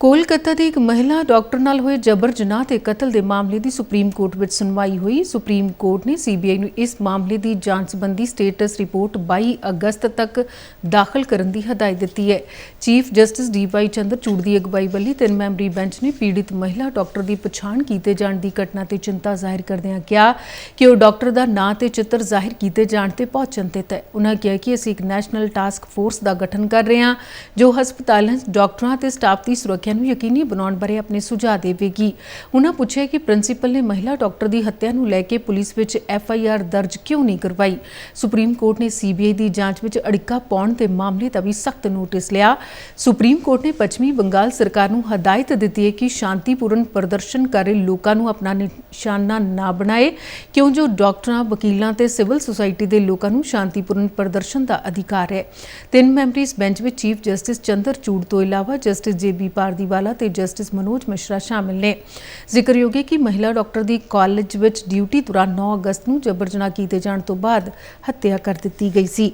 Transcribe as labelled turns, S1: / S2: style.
S1: ਕੋਲਕਾਤਾ ਦੀ ਇੱਕ ਮਹਿਲਾ ਡਾਕਟਰ ਨਾਲ ਹੋਏ ਜਬਰ ਜਨਾਹ ਤੇ ਕਤਲ ਦੇ ਮਾਮਲੇ ਦੀ ਸੁਪਰੀਮ ਕੋਰਟ ਵਿੱਚ ਸੁਣਵਾਈ ਹੋਈ। ਸੁਪਰੀਮ ਕੋਰਟ ਨੇ ਸੀਬੀਆਈ ਨੂੰ ਇਸ ਮਾਮਲੇ ਦੀ ਜਾਂਚ ਸੰਬੰਧੀ ਸਟੇਟਸ ਰਿਪੋਰਟ 22 ਅਗਸਤ ਤੱਕ ਦਾਖਲ ਕਰਨ ਦੀ ਹਦਾਇਤ ਦਿੱਤੀ ਹੈ। ਚੀਫ ਜਸਟਿਸ ਡੀਵਾਈ ਚੰਦਰਚੂੜ ਦੀ ਅਗਵਾਈ ਵਾਲੀ ਤਿੰਨ ਮੈਂਬਰੀ ਬੈਂਚ ਨੇ ਪੀੜਿਤ ਮਹਿਲਾ ਡਾਕਟਰ ਦੀ ਪਛਾਣ ਕੀਤੇ ਜਾਣ ਦੀ ਘਟਨਾ ਤੇ ਚਿੰਤਾ ਜ਼ਾਹਿਰ ਕਰਦਿਆਂ ਕਿਹਾ ਕਿ ਉਹ ਡਾਕਟਰ ਦਾ ਨਾਂ ਤੇ ਚਿੱਤਰ ਜ਼ਾਹਿਰ ਕੀਤੇ ਜਾਣ ਤੇ ਬਹੁਤ ਚਿੰਤਿਤ ਹੈ ਉਹਨਾਂ ਕਿਹਾ ਕਿ ਅਸੀਂ ਇੱਕ ਨੈਸ਼ਨਲ ਟਾਸਕ ਫੋਰਸ ਦਾ ਗਠਨ ਕਰ ਰਹੇ ਹਾਂ, ਜੋ ਹਸਪਤਾਲਾਂ 'ਚ ਡਾਕਟਰਾਂ ਤੇ ਸਟਾਫ ਦੀ ਸੁਰੱਖਿਆ ਨੂੰ ਯਕੀਨੀ ਬਣਾਉਣ ਬਾਰੇ ਆਪਣੇ ਸੁਝਾਅ ਦੇਵੇਗੀ। ਉਹਨਾਂ ਪੁੱਛਿਆ ਕਿ ਪ੍ਰਿੰਸੀਪਲ ਨੇ ਮਹਿਲਾ ਡਾਕਟਰ ਦੀ ਹੱਤਿਆ ਨੂੰ ਲੈ ਕੇ ਪੁਲਿਸ ਵਿੱਚ ਐਫ ਆਈ ਆਰ ਦਰਜ ਕਿਉਂ ਨਹੀਂ ਕਰਵਾਈ? ਸੁਪਰੀਮ ਕੋਰਟ ਨੇ ਸੀ ਬੀ ਆਈ ਦੀ ਜਾਂਚ ਵਿੱਚ ਅੜਿੱਕਾ ਪਾਉਣ ਦੇ ਮਾਮਲੇ ਦਾ ਵੀ ਸਖਤ ਨੋਟਿਸ ਲਿਆ। ਸੁਪਰੀਮ ਕੋਰਟ ਨੇ ਪੱਛਮੀ ਬੰਗਾਲ ਸਰਕਾਰ ਨੂੰ ਹਦਾਇਤ ਦਿੱਤੀ ਹੈ ਕਿ ਸ਼ਾਂਤੀਪੂਰਨ ਪ੍ਰਦਰਸ਼ਨ ਕਰ ਰਹੇ ਲੋਕਾਂ ਨੂੰ ਆਪਣਾ ਨਿਸ਼ਾਨਾ ਨਾ ਬਣਾਏ, ਕਿਉਂ ਜੋ ਡਾਕਟਰਾਂ, ਵਕੀਲਾਂ ਤੇ ਸਿਵਲ ਸੁਸਾਇਟੀ ਦੇ ਲੋਕਾਂ ਨੂੰ ਸ਼ਾਂਤੀਪੂਰਨ ਪ੍ਰਦਰਸ਼ਨ ਦਾ ਅਧਿਕਾਰ ਹੈ। ਤਿੰਨ ਮੈਂਬਰੀ ਇਸ ਬੈਂਚ ਵਿੱਚ ਚੀਫ ਜਸਟਿਸ ਚੰਦਰ ਚੂੜ ਤੋਂ ਇਲਾਵਾ ਜਸਟਿਸ ਜੇਬੀ ਪਾਰਦੀਵਾਲਾ ਤੇ ਜਸਟਿਸ ਮਨੋਜ ਮਿਸ਼ਰਾ ਸ਼ਾਮਿਲ ਨੇ। ਜ਼ਿਕਰਯੋਗ ਹੈ ਕਿ ਮਹਿਲਾ ਡਾਕਟਰ ਦੀ ਕਾਲਜ ਵਿੱਚ ਡਿਊਟੀ ਦੌਰਾਨ 9 ਅਗਸਤ ਨੂੰ ਜਬਰ ਜਨਾਹ ਕੀਤੇ ਜਾਣ ਤੋਂ ਬਾਅਦ ਹੱਤਿਆ ਕਰ ਦਿੱਤੀ ਗਈ ਸੀ।